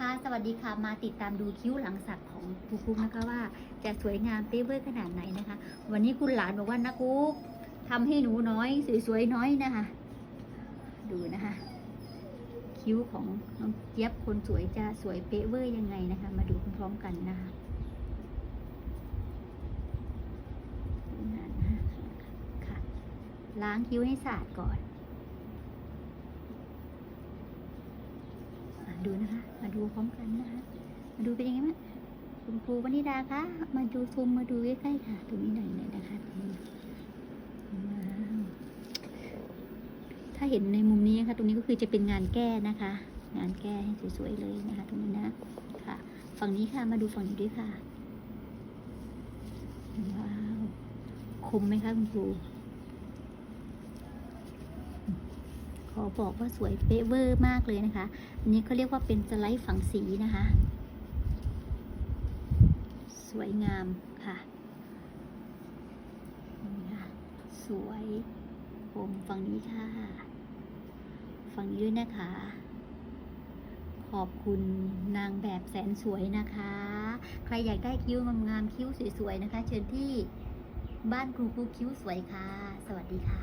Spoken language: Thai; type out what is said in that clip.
คะสวัสดีค่ะมาติดตามดูคิ้วหลังสักของครูกุ๊กนะคะว่า จะสวยงามเป๊ะเวอร์ขนาดไหนนะคะ วันนี้คุณหลานบอกว่านะกุ๊กทำให้หนูน้อยสวยๆน้อยนะคะ ดูนะคะ คิ้วของน้องเจี๊ยบคนสวยจะสวยเป๊ะเวอร์ยังไงนะคะ มาดูพร้อมๆกันนะคะล้างคิ้วให้สะอาดก่อน อะ ดูนะคะ มาดูพร้อมกันนะคะ มาดูเป็นยังไงบ้างคุณครูวนิดาคะมาดูซูมมาดูใกล้ๆค่ะตรงนี้หน่อยหน่อยนะคะถ้าเห็นในมุมนี้นะคะตรงนี้ก็คือจะเป็นงานแก้นะคะ งานแก้ให้สวยๆเลยนะคะ ตรงนี้นะค่ะ ฝั่งนี้ค่ะมาดูฝั่งนี้ด้วยค่ะว้าวคมไหมคะคุณครู ข อบอกว่าสวยเป๊ะเวอร์มากเลยนะคะ อันนี้เขาเรียกว่าเป็นสไลด์ฝังสีนะคะ สวยงามค่ะนี่ค่ะ สวยผมฝั่งนี้ค่ะ ฝั่งนี้ด้วยนะคะ ขอบคุณนางแบบแสนสวยนะคะ ใครอยากได้คิ้วงามๆคิ้วสวยๆนะคะ เชิญที่บ้านครูครูคิ้วสวยค่ะ สวัสดีค่ะ